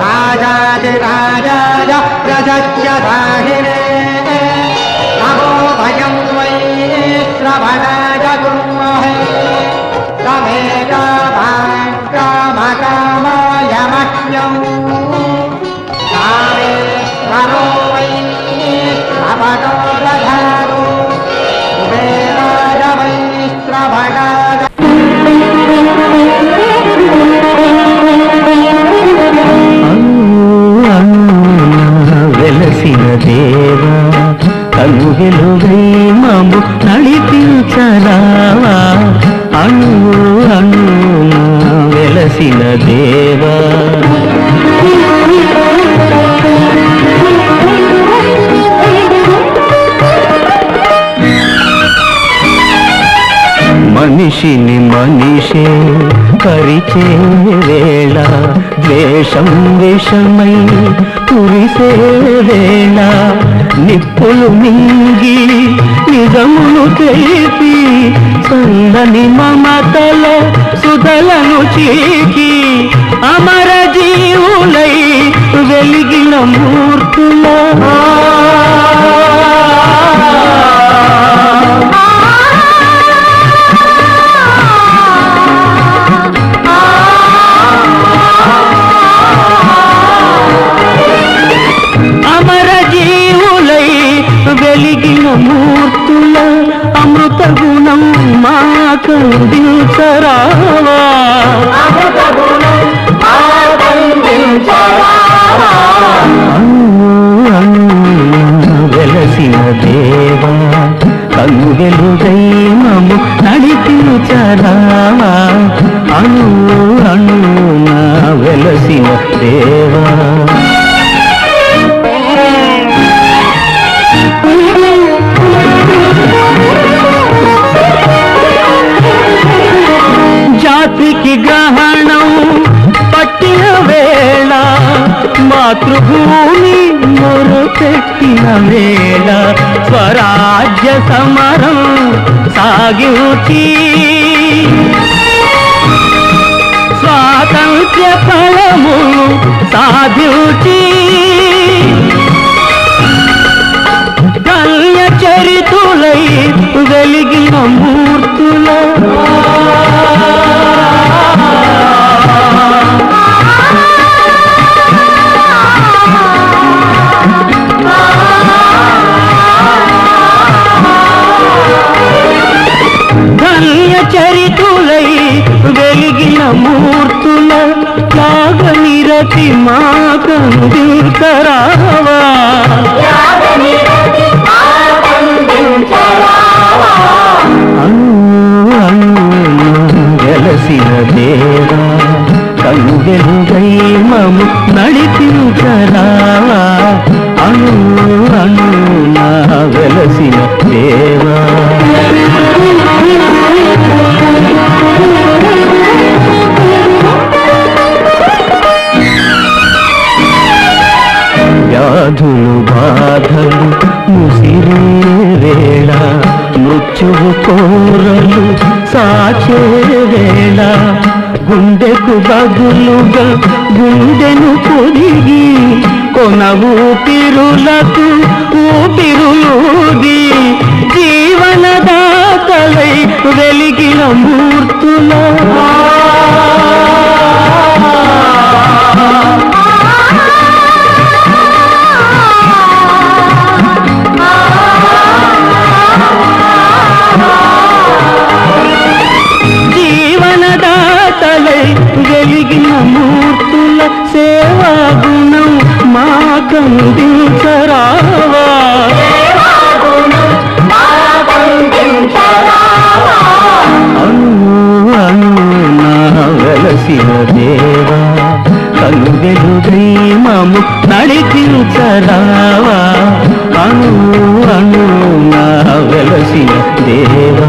राजाय राजाय प्रजयदाहि अहोभयं त्वयि श्रभर కను వెలుగై నడిపించరావా అణు అణు వెలసిన దేవా. మనిషిని మనిషే పరిచే వేళ ద్వేషం విషమై కురిసే వేళ. నిప్పులు మింగి నిజమును తెలిపి సందని మమతల సుధలను చీకి అమర జీవులై వెలిగిన మూర్తులా గుణం మాకందించరావా వెలసిన దేవా కన్ను వెలుగై మము నడిపించరావా అణు అణు వెలసిన దేవా. మాతృభూమి మొరపెట్టిన వేళ స్వరాజ్య సమరం సాగించి స్వాతంత్ర్య ఫలము సాధించి కల్య చరితులై వెలిగిన మూర్తుల మూర్తుల త్యాగనిరతి నిరతి అను అను వెలసిన దేవా కను వెలుగై నడిపించరావా. అను అను నా వెలసిన దేవా వ్యాధులు బాధలు ముసిరే వేళ మృత్యువు కోరలు సాచే వేళ. గుండెకు బదులుగా గుండెను పొదిగి కొన ఊపిరులకు ఊపిరులూది జీవనదాతలై వెలిగిన మూర్తుల మూర్తుల సేవా గుణం మాకందించరావా. అను వెలసిన దేవా కను వెలుగై నడిపించరావా. అను అను నా వెలసిన దేవా.